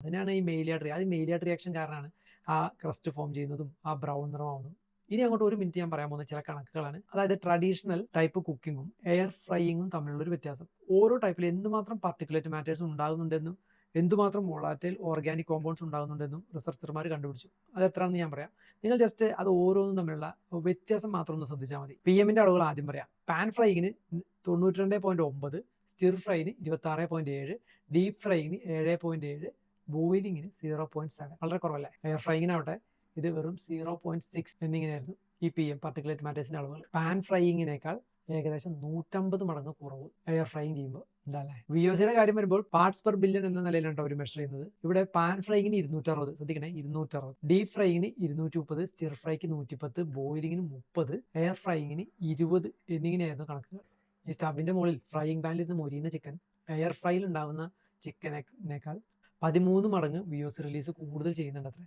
അതിനാണ് ഈ മെയിലിയാഡ് അത് മെയിലിയാഡ് റിയാക്ഷൻ കാരണമാണ് ആ ക്രസ്റ്റ് ഫോം ചെയ്യുന്നതും ആ ബ്രൗൺ നിറമാവുന്നതും ഇനി അങ്ങോട്ട് ഒരു മിനിറ്റ് ഞാൻ പറയാൻ പോകുന്ന ചില കണക്കുകളാണ്. അതായത് ട്രഡീഷണൽ ടൈപ്പ് കുക്കിങ്ങും എയർ ഫ്രൈയിങ്ങും തമ്മിലുള്ള ഒരു വ്യത്യാസം. ഓരോ ടൈപ്പിൽ എന്തുമാത്രം പാർട്ടിക്കുലേറ്റ് മാറ്റേഴ്സ് ഉണ്ടാകുന്നുണ്ടെന്നും എന്തുമാത്രം വോളാറ്റൈൽ ഓർഗാനിക് കോമ്പൗണ്ട്സ് ഉണ്ടാകുന്നുണ്ടെന്നും റിസർച്ചർമാർ കണ്ടുപിടിച്ചു. അത് എത്രയാണെന്ന് ഞാൻ പറയാം. നിങ്ങൾ ജസ്റ്റ് അത് ഓരോന്നും തമ്മിലുള്ള വ്യത്യാസം മാത്രം ഒന്ന് ശ്രദ്ധിച്ചാൽ മതി. പി എമ്മിന്റെ അളവുകൾ ആദ്യം പറയാം. പാൻ ഫ്രൈയിങ്ങിന് തൊണ്ണൂറ്റി രണ്ട് പോയിന്റ് ഒമ്പത് സ്റ്റിർ ഫ്രൈന് ഇരുപത്തി ആറ് പോയിന്റ് ഏഴ് ഡീപ് ഫ്രൈയിന് ഏഴ് പോയിന്റ് ഏഴ് ബോയിലിങ്ങിന് സീറോ പോയിന്റ് സെവൻ വളരെ കുറവല്ലേ? എയർ ഫ്രൈയിങ്ങിനാവട്ടെ ഇത് വെറും സീറോ പോയിന്റ് സിക്സ് എന്നിങ്ങനെയായിരുന്നു ഇ പി എം പർട്ടിക്കുലേറ്റ് മാറ്റേഴ്സിന്റെ അളവുകൾ. പാൻ ഫ്രൈയിങ്ങിനേക്കാൾ ഏകദേശം നൂറ്റമ്പത് മടങ്ങ് കുറവ് എയർ ഫ്രൈയിങ് ചെയ്യുമ്പോൾ. എന്താല്ലേ വി ഒ സിയുടെ കാര്യം വരുമ്പോൾ പാർട്സ് പെർ ബില്യൺ എന്ന നിലയിലാണ് അവർ മെഷർ ചെയ്യുന്നത്? ഇവിടെ പാൻ ഫ്രൈയിങ്ങിന് ഇരുന്നൂറ്ററുപത്. ശ്രദ്ധിക്കണേ ഇരുന്നൂറ്ററുപത്. ഡീപ് ഫ്രൈയിങ്ങിന് ഇരുന്നൂറ്റി മുപ്പത് സ്റ്റിർ ഫ്രൈക്ക് നൂറ്റിപ്പത്ത് ബോയിലിങ്ങിന് മുപ്പത് എയർ ഫ്രൈയിങ്ങിന് ഇരുപത് എന്നിങ്ങനെയായിരുന്നു കണക്കുകൾ. ഈ സ്റ്റബിന്റെ മുകളിൽ ഫ്രൈയിങ് പാനിൽ നിന്ന് മൊരിയുന്ന ചിക്കൻ എയർ ഫ്രൈയിൽ ഉണ്ടാകുന്ന ചിക്കനേക്കാൾ പതിമൂന്ന് മടങ്ങ് വ്യൂസ് റിലീസ് കൂടുതൽ ചെയ്യുന്നുണ്ട് അത്രേ